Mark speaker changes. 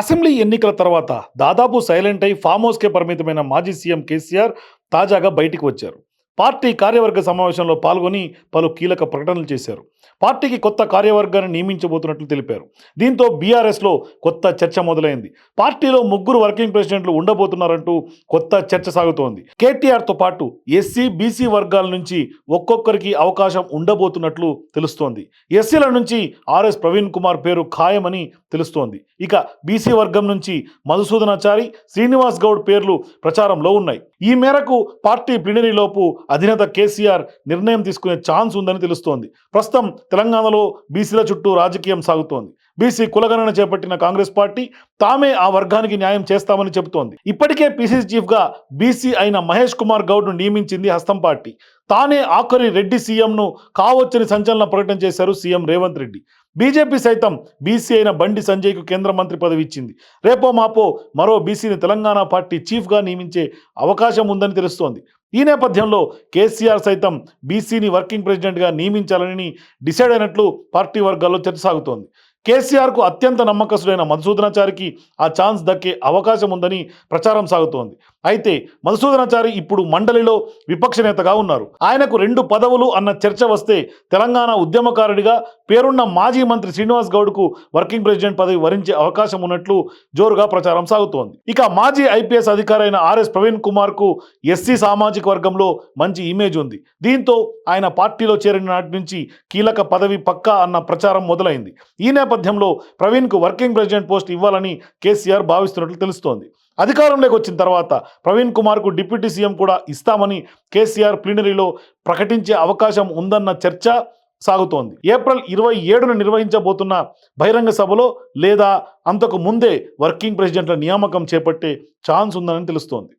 Speaker 1: Assembly ఎన్నికల తర్వాత దాదాపు సైలెంట్ అయి ఫామ్ హౌస్కే పరిమితమైన మాజీ సీఎం కేసీఆర్ తాజాగా బయటికి వచ్చారు. పార్టీ కార్యవర్గ సమావేశంలో పాల్గొని పలు కీలక ప్రకటనలు చేశారు. పార్టీకి కొత్త కార్యవర్గాన్ని నియమించబోతున్నట్లు తెలిపారు. దీంతో బీఆర్ఎస్లో కొత్త చర్చ మొదలైంది. పార్టీలో ముగ్గురు వర్కింగ్ ప్రెసిడెంట్లు ఉండబోతున్నారంటూ కొత్త చర్చ సాగుతోంది. కేటీఆర్తో పాటు ఎస్సీ బీసీ వర్గాల నుంచి ఒక్కొక్కరికి అవకాశం ఉండబోతున్నట్లు తెలుస్తోంది. ఎస్సీల నుంచి ఆర్ఎస్ ప్రవీణ్ కుమార్ పేరు ఖాయమని తెలుస్తోంది. ఇక బీసీ వర్గం నుంచి మధుసూదనాచారి శ్రీనివాస్ గౌడ్ పేర్లు ప్రచారంలో ఉన్నాయి. ఈ మేరకు పార్టీ ప్లీనరీలోపు అధినేత కేసీఆర్ నిర్ణయం తీసుకునే ఛాన్స్ ఉందని తెలుస్తోంది. ప్రస్తుతం తెలంగాణలో బీసీల చుట్టూ రాజకీయం సాగుతోంది. బీసీ కులగణన చేపట్టిన కాంగ్రెస్ పార్టీ తామే ఆ వర్గానికి న్యాయం చేస్తామని చెబుతోంది. ఇప్పటికే పీసీసీ చీఫ్గా బీసీ అయిన మహేష్ కుమార్ గౌడ్ను నియమించింది హస్తం పార్టీ. తానే ఆఖరి రెడ్డి సీఎంను కావచ్చని సంచలన ప్రకటన చేశారు సీఎం రేవంత్ రెడ్డి. బీజేపీ సైతం బీసీ అయిన బండి సంజయ్కు కేంద్ర మంత్రి పదవి ఇచ్చింది. రేపో మాపో మరో బీసీని తెలంగాణ పార్టీ చీఫ్గా నియమించే అవకాశం ఉందని తెలుస్తోంది. ఈ నేపథ్యంలో కేసీఆర్ సైతం బీసీని వర్కింగ్ ప్రెసిడెంట్గా నియమించాలని డిసైడ్ అయినట్లు పార్టీ వర్గాల్లో చర్చ సాగుతోంది. కేసీఆర్కు అత్యంత నమ్మకస్తుడైన మధుసూదనాచారికి ఆ ఛాన్స్ దక్కే అవకాశం ఉందని ప్రచారం సాగుతోంది. అయితే మధుసూదనాచారి ఇప్పుడు మండలిలో విపక్ష నేతగా ఉన్నారు. ఆయనకు రెండు పదవులు అన్న చర్చ వస్తే తెలంగాణ ఉద్యమకారుడిగా పేరున్న మాజీ మంత్రి శ్రీనివాస్ గౌడ్కు వర్కింగ్ ప్రెసిడెంట్ పదవి వరించే అవకాశం ఉన్నట్లు జోరుగా ప్రచారం సాగుతోంది. ఇక మాజీ ఐపీఎస్ అధికారి అయిన ఆర్ఎస్ ప్రవీణ్ కుమార్కు ఎస్సీ సామాజిక వర్గంలో మంచి ఇమేజ్ ఉంది. దీంతో ఆయన పార్టీలో చేరిన నాటి నుంచి కీలక పదవి పక్కా అన్న ప్రచారం మొదలైంది. ఈ నేపథ్యంలో ప్రవీణ్కు వర్కింగ్ ప్రెసిడెంట్ పోస్ట్ ఇవ్వాలని కేసీఆర్ భావిస్తున్నట్లు తెలుస్తోంది. అధికారంలోకి వచ్చిన తర్వాత ప్రవీణ్ కుమార్కు డిప్యూటీ సీఎం కూడా ఇస్తామని కేసీఆర్ ప్లీనరీలో ప్రకటించే అవకాశం ఉందన్న చర్చ సాగుతోంది. ఏప్రిల్ ఇరవై ఏడున నిర్వహించబోతున్న బహిరంగ సభలో లేదా అంతకు ముందే వర్కింగ్ ప్రెసిడెంట్ల నియామకం చేపట్టే ఛాన్స్ ఉందని తెలుస్తోంది.